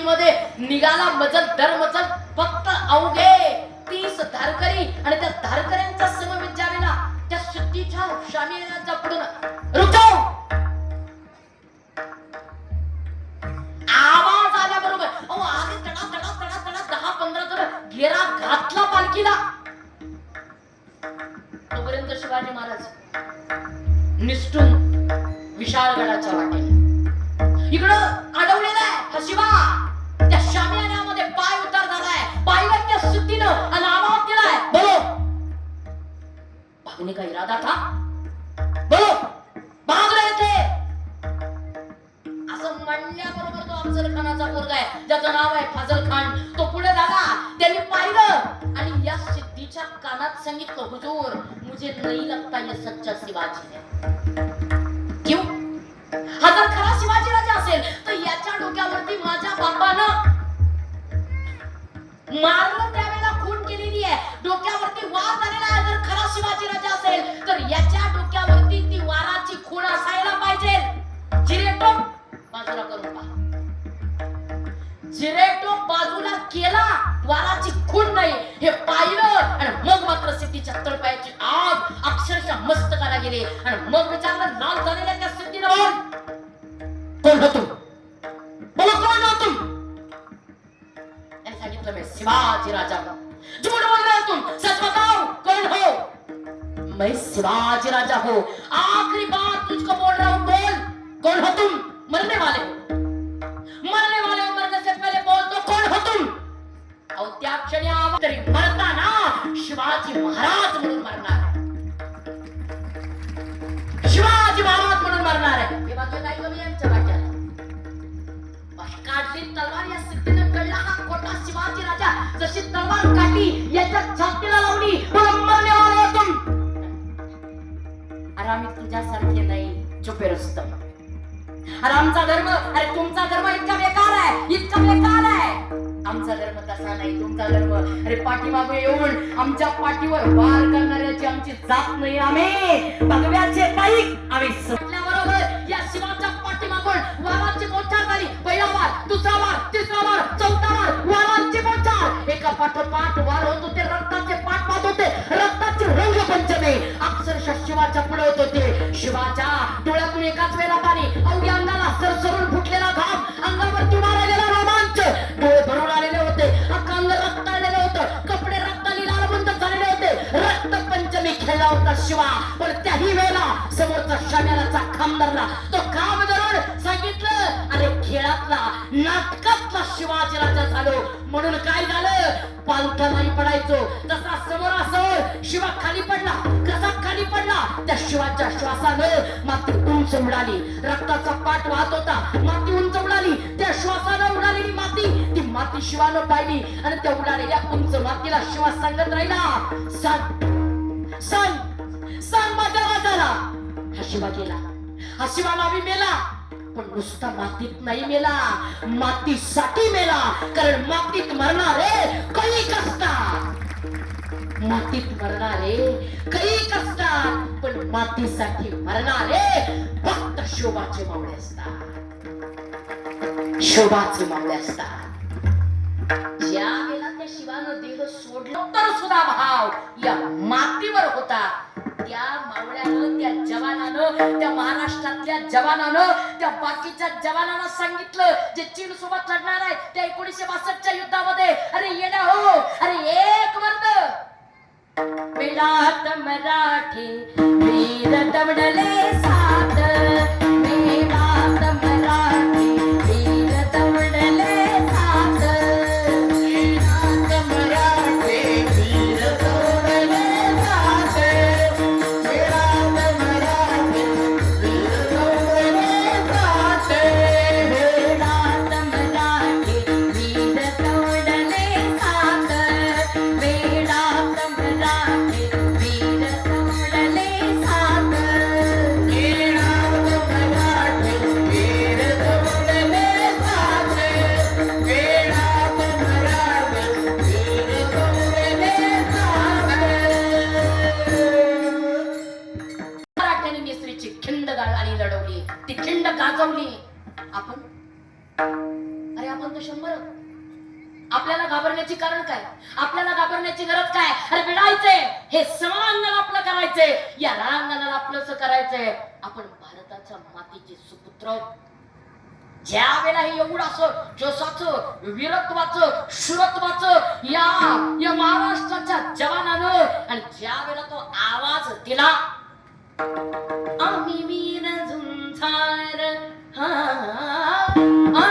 सिद्धीमध्ये निघाला मजल दर मजल फक्त अवघे तीस धारकरी आणि त्या धारकऱ्यांचा सम विचारेला त्या सिद्धीच्या शामियानाच्या पुढून. रुचो जाओ आवाज आल्याबरोबर अहो आगे तडा तडा तडा तडा दहा पंधरा जण घेरा घातला पालखीला. तोपर्यंत शिवाजी महाराज निष्ठून विशाळगडाच्या वाटेने इकडं अडवलेला आहे हा शिवा! त्या आणि आवाज दिलाय बोलो. भागने का इरादा था? बोलो. भाग रहे थे असं म्हणल्याबरोबर तो अफजल खानाचा पोरगा आहे. ज्याचं नाव आहे फजल खान. तो पुढे झाला. त्यांनी पाहिलं. आणि या सिद्धीच्या कानात सांगितलं हुजूर मुझे नहीं लगता ये सच्चा शिवाजी है. क्यों? हा जर खरा शिवाजी राजा असेल तर याच्या डोक्यावरती माझ्या बापानं मारलं त्यावेळेला खून आहे डोक्यावरती वार झालेला आहे. जर खरा शिवाजी राजा असेल तर याच्या डोक्यावरती ती वाराची खूण असायला पाहिजे. जिरेटो बाजूला करून पहा. जिरेटो बाजूला केला वाराची खूण नाही. हे पाहिलं आणि मग मात्र सिद्धीच्या तळपायाची आग अक्षरशः मस्तकाला गेली. आणि मग विचारलं लाल झालेल्या त्या सिद्धीनं कोण होतो तू? कोण होतो सांगितलं मी शिवाजी राजा झूठ बोल रहे हो तुम, सच बताओ कौन हो? मैं शिवाजी राजा हूँ। आखिरी बात तुझको बोल रहा हूँ, बोल। कौन हो तुम? मरने वाले हो। मरने वाले हो, मरने से पहले बोल दो कौन हो तुम? अहो त्या तरी मरताना शिवाजी महाराज म्हणून मरणार शिवाजी महाराज म्हणून मरणार आहे हे? बाजूला काही कमी यांच्या वाक्याला काढली तलवार या सिद्धीने तेव्हा शिवाजी राजा जशी तलवार काढली याच्या छातीला लावली अरे आम्ही तुझ्यासारखे नाही चुपे रस्तम अरे आमचा धर्म अरे तुमचा धर्म इतका बेकार आहे इतका बेकार आहे. आमचा धर्म तसा नाही तुमचा धर्म अरे पाठीमागे येऊन आमच्या पाठीवर वार करणाऱ्याची आमची जात नाही आम्ही. भगव्याचे काही आम्ही बरोबर या शिवाच्या पाठीमागून वाराची मोठ्या झाली पहिला वार दुसरा वार तिसरा वार चौथा पाठोपाठ वार होत होते रक्ताचे पाठ पाहत होते. रक्ताचे रंग पंचमे अक्षरशः शिवाच्या पुढे होत होते. शिवाच्या डोळ्यातून एकाच वेळेला पाणी. अवघ्या अंगाला सरसरून समोरचा शाम्यालाचा खांब धरला. तो काम धरून सांगितलं अरे खेळातला नाटकातला शिवाजी राजा झालो. म्हणून काय झालं? पालथा नाही पडायचो. तसा समोरासमोर शिवा खाली पडला कसा खाली पडला? त्या शिवाच्या श्वासानं माती उंच उडाली. रक्ताचा पाठ वाहत होता माती उंच उडाली. त्या श्वासानं उडालेली माती ती माती शिवानं पाहिली. आणि त्या उडालेल्या उंच मातीला शिवा सांगत राहिला सांग सांग सांग माझ्या राजाला हा शिवा गेला हा शिवा नावी मेला पण नुसता मातीत नाही मेला. मातीसाठी मेला कारण मातीत मरणारे काही असतात मातीत मरणारे काही असतात पण मातीसाठी मरणारे फक्त शोभाचे मावळे असतात. शोभाचे मावळे असतात. ज्या वेळेला त्या शिवानं देह सोडलं तर सुद्धा भाव या मातीवर होता. त्या मावळ्यानं त्या जवानानं त्या महाराष्ट्रातल्या जवानानं त्या बाकीच्या जवानांना सांगितलं जे चीन सोबत लढणार आहे त्या एकोणीशे बासष्टच्या युद्धामध्ये. अरे येण्या हो अरे एक वर्द विराट मराठे वीर दमडले सात घाबरण्याची कारण काय? आपल्याला घाबरण्याची गरज काय? अरे भिडायचंय हे समांगण आपलं करायचंय या रांगणाला आपलं करायचंय. आपण भारताच्या मातीचे सुपुत्र ज्या वेळेला हे एवढं असं जोसाचं वीरत्वाचं शुरत्वाचं या या महाराष्ट्राच्या जवानानं आणि ज्या वेळेला तो आवाज दिला आम्ही वीर झुंजार. हा आम्ही वीर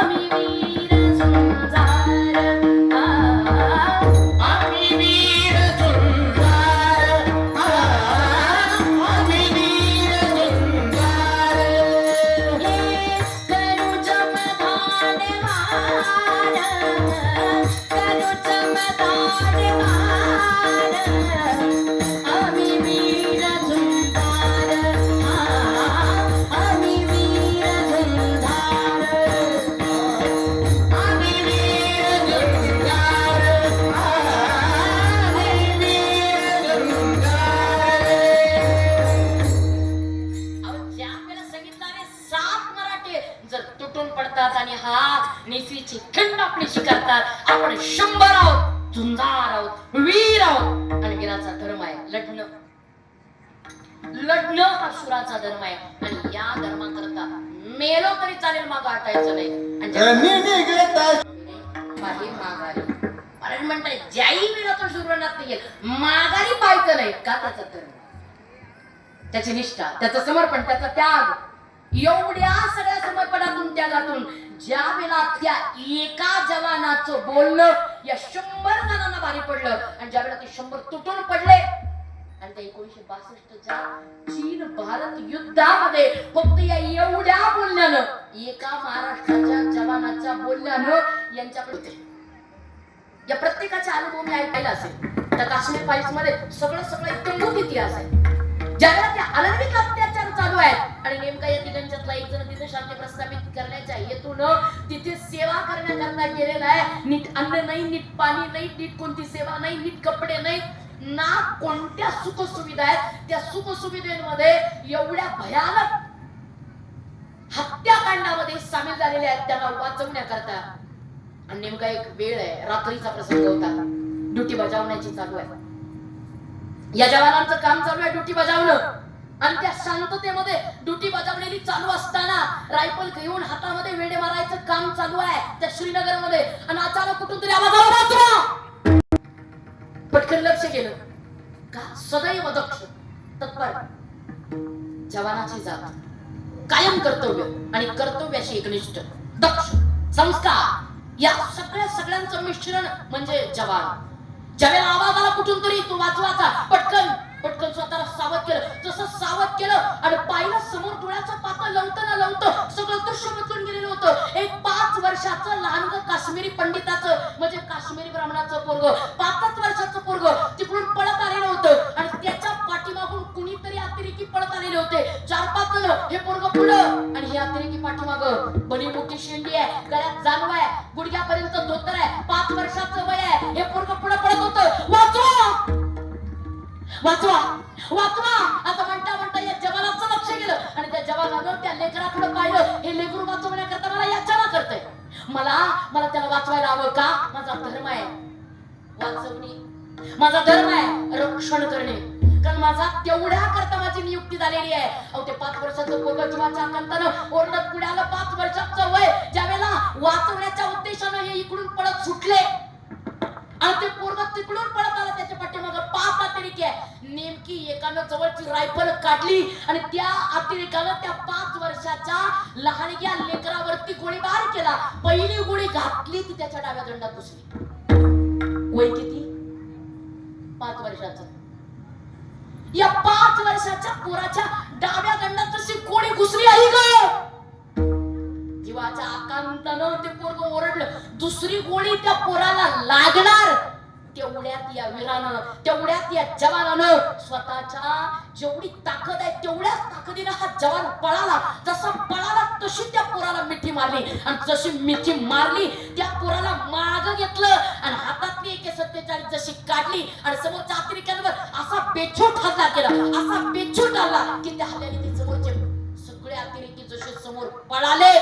झुंजार आहोत वीर आहोत आणि वीराचा धर्म आहे लढणं. लढणं हा सुराचा धर्म आहे आणि या धर्माकरता मेलो तरी चालेल माग हटायचं नाही. माघारी. कारण म्हणताय ज्याही वेळा तो सुरुवात नाही माघारी पाहायचं नाही का त्याचा धर्म? त्याची निष्ठा त्याचं समर्पण त्याचा त्याग. एवढ्या सगळ्या समर्पणातून त्यागातून ज्या वेळेला त्या एका जवानाचं बोलणं या शंभर जणांना भारी पडलं. आणि ज्या वेळेला ते शंभर तुटून पडले आणि त्या एकोणीशे बासष्टच्या चीन भारत युद्धामध्ये फक्त या एवढ्या बोलण्यानं एका महाराष्ट्राच्या जवानाच्या बोलण्यानं यांच्याकडे या प्रत्येकाच्या अनुभव मी ऐकायला असेल. त्या काश्मीर फाईल्समध्ये सगळं सगळं इतकं इतिहास आहे. ज्या त्या आलंविक अत्याचार चालू आहेत आणि नेमका या तिघांच्यातला एक जण तिथे शांती प्रस्थापित करण्याच्या हेतून तिथे सेवा करण्याकरता गेलेला आहे. नीट अन्न नाही नीट पाणी नाही नीट कोणती सेवा नाही नीट कपडे नाही ना कोणत्या सुख सुविधा आहेत? त्या सुख सुविधेमध्ये एवढ्या भयानक हत्याकांडामध्ये सामील झालेले आहेत त्यांना वाचवण्याकरता. आणि नेमका एक वेळ आहे रात्रीचा प्रसंग होता. ड्युटी बजावण्याची चालू आहे. या जवानांचं काम चालू आहे ड्युटी बजावणं. आणि त्या शांततेमध्ये ड्युटी बजावलेली चालू असताना रायफल घेऊन हातामध्ये वेडे मारायचं काम चालू आहे त्या श्रीनगरमध्ये आणि अचानक कुठून तरी आवाज आला पटकन लक्ष केलं. का? सदैव दक्ष तत्पर जवानाची जात. कायम कर्तव्य आणि कर्तव्याशी एकनिष्ठ दक्ष संस्कार. या सगळ्या सगळ्यांचं मिश्रण म्हणजे जवान. ज्यावेळेला आवाज आला कुठून तरी तो वाचवाचा पटकन पटकन स्वतःला सावध केलं. जसं सावध केलं आणि पाहिलं समोर डोळ्याचं पातळ लवतं ना लवतं सगळं दृश्य बदलून गेलेलं होतं. एक पाच वर्षाचं लहान काश्मीरी पंडिताचं म्हणजे काश्मीरी ब्राह्मणाचं पोरग पाच वर्षाचं पोरग तिकडून पळत आलेलं होतं. आणि त्याच्या पाठीमागून कुणीतरी अतिरेकी पळत आलेले होते. चार पाच जण हे पोरग पुढं आणि हे अतिरेकी पाठीमाग. बडी मोठी शेंडी आहे गळ्यात जानवा आहे गुडघ्यापर्यंत धोतर आहे पाच वर्षाचं वय आहे हे पोरग पुढं पळत होतं. वाचवा! वाचवा. वाचवा. असं म्हणता म्हणता या जवानाचं लक्ष गेलं. आणि त्या जवानानं त्या लेकराकडे पाहिलं. हे लेकरू वाचवण्याकरता मला याचना करतंय. मला मला त्याला वाचवायला हवं का? माझा धर्म आहे. वाचवणे. माझा धर्म आहे. रक्षण करणे. कारण माझा तेवढ्या करता माझी नियुक्ती झालेली आहे. अहो ते पाच वर्षाचं पोरग जीवाच्या आकांतानं ओरडत पुढे आलं पाच वर्षाचं वय. ज्यावेळेला वाचवण्याच्या उद्देशानं हे इकडून पडत सुटले आणि ते तिकडून पळत आलं त्याच्या पाठीमाग. पाच अतिरेकी आहे. नेमकी एकानं जवळची रायफल काढली आणि त्या अतिरेकानं त्या पाच वर्षाच्या लहानग्या लेकरावरती गोळीबार केला. पहिली गोळी घातली ती त्याच्या डाव्या दंडात घुसली. वय किती? पाच वर्षाचं. या पाच वर्षाच्या पोराच्या डाव्या दंडात तशी कोणी घुसली आई ग. जीवाच्या आकांतानं ते पोरग ओरडलं. दुसरी गोळी त्या पोराला लागणार. तेवढ्यात या वीरानं तेवढ्यात या जवानानं स्वतःच्या जेवढी ताकद आहे तेवढ्याच ताकदीनं हा जवान पळाला. जसा पळाला तशी त्या पोराला मिठी मारली. आणि जशी मिठी मारली त्या पोराला माग घेतलं आणि हातातली एक सत्तेचाळीस जशी काढली आणि समोरच्या अतिरेक्यांवर असा बेछूट हल्ला केला. असा बेछूट हल्ला की त्या हल्ल्याने ते समोरचे सगळे अतिरेकी जसे समोर पळाले.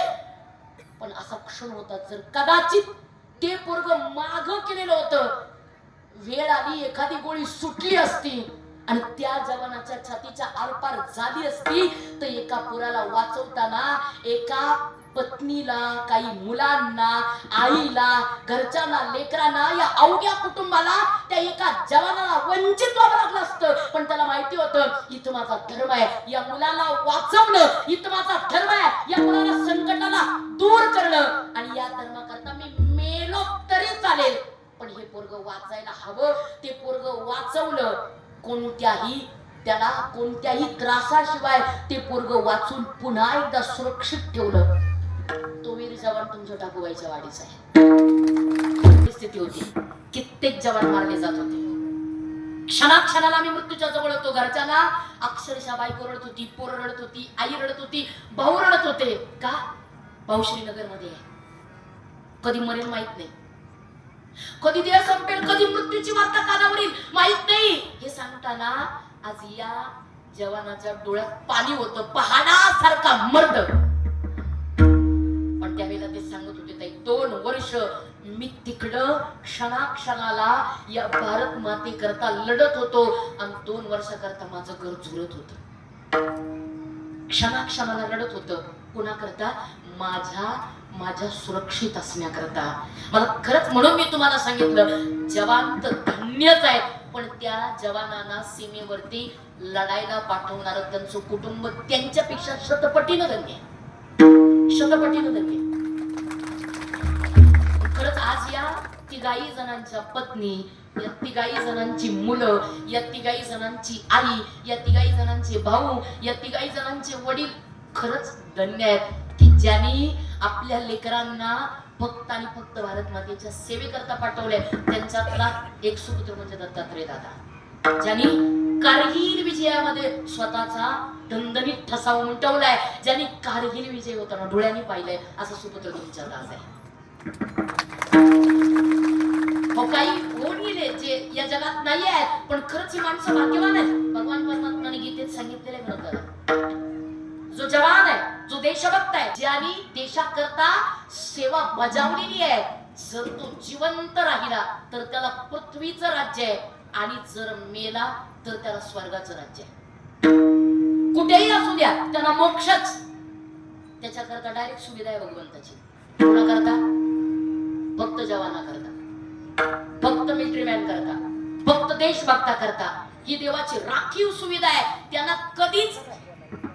पण असा क्षण होता जर कदाचित ते पोरग माग केलेलं होतं. वेळ आली एखादी गोळी सुटली असती आणि त्या जवानाच्या छातीच्या आरपार झाली असती तर एका पुराला वाचवताना एका पत्नीला काही मुलांना आईला घरच्यांना लेकरांना या अवघ्या कुटुंबाला त्या एका जवानाला वंचित व्हावं लागलं असतं. पण त्याला माहिती होतं इथं माझा धर्म आहे. या मुलाला वाचवणं इथं माझा धर्म आहे. या मुलाला संकटाला दूर करणं. आणि या धर्माकरता मी मेलो तरी चालेल. पण हे पोरग वाचायला हवं. ते पोरग वाचवलं कोणत्याही त्याला कोणत्याही त्रासाशिवाय ते पोरग वाचून पुन्हा एकदा सुरक्षित ठेवलं. तो जवान तुमच्या टाकूबाईच्या वाडीच आहे. परिस्थिती होती. कित्येक जवान मारले जात होते. क्षणाक्षणाला आम्ही मृत्यूच्या जवळ होतो. घरच्याला अक्षरशः बायको रडत होती पोर रडत होती आई रडत होती भाऊ रडत होते. का? भाऊ श्रीनगरमध्ये कधी मरेल माहीत नाही. कधी देह संपेल कधी मृत्यूची वार्ता कानावर येईल माहीत नाही. हे सांगताना आज या जवानाच्या डोळ्यात पाणी होतं. पाहण्यासारखा मर्द. मी तिकडं क्षणाक्षणाला या भारत माते करता लढत होतो आणि दोन वर्षाकरता माझं घर झुरत होत. क्षणाक्षणाला लढत होत. कुणाकरता? माझ्या माझ्या सुरक्षित असण्याकरता. मला खरंच म्हणून मी तुम्हाला सांगितलं जवान तर धन्यच आहेत पण त्या जवानांना सीमेवरती लढायला पाठवणार त्यांचं कुटुंब त्यांच्यापेक्षा शतपटीनं धन्य शतपटीनं धन्य तिघाही जणांच्या पत्नी या तिघाही जणांची मुलं या तिघाही जणांची आई या तिघाही जणांचे भाऊ या तिघाही जणांचे वडील खरंच धन्य आहेत की ज्यांनी आपल्या लेकरांना फक्त आणि फक्त भारत मातेच्या सेवेकरता पाठवले त्यांच्यातला एक सुपुत्र म्हणजे दत्तात्रय दादा. ज्यांनी कारगिल विजयामध्ये स्वतःचा दणदणीत ठसा उमटवलाय ज्यांनी कारगिल विजय होताना डोळ्यांनी पाहिलंय असं सुपुत्र तुमच्या दास आहे. काही होऊन गेले जे या जगात नाही आहेत पण खरंच ही माणसं भाग्यवान आहेत. भगवान परमात्माने गीतेत सांगितलेले ग्रंथाला जो जवान आहे जो देशभक्त आहे ज्याने देशाकरता सेवा बजावलेली आहे जर तो जिवंत राहिला तर त्याला पृथ्वीचं राज्य आहे. आणि जर मेला तर त्याला स्वर्गाचं राज्य आहे. कुठेही असू द्या त्याला मोक्षच. त्याच्याकरता डायरेक्ट सुविधा आहे भगवंताची. कोणाकरता? फक्त जवाना करता फक्त करता. फक्त देशभक्ता करता. ही देवाची राखीव सुविधा आहे. त्यांना कधीच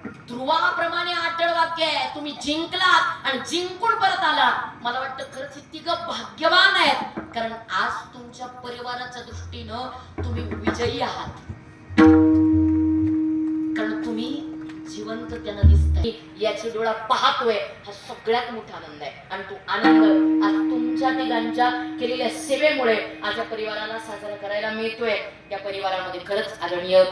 ध्रुवाप्रमाणे आटळ वाक्य आहे. तुम्ही जिंकलात आणि जिंकून परत आला मला वाटतं खरंच हे भाग्यवान आहेत. कारण आज तुमच्या परिवाराच्या दृष्टीनं तुम्ही विजयी आहात. कारण तुम्ही जिवंत त्यांना दिसत याचे डोळा पाहतोय हा सगळ्यात मोठा आनंद आहे. आणि तो आनंद आज तुमच्या तिघांच्या केलेल्या सेवेमुळे आज या परिवाराला साजरा करायला मिळतोय. त्या परिवारामध्ये खरंच आदरणीय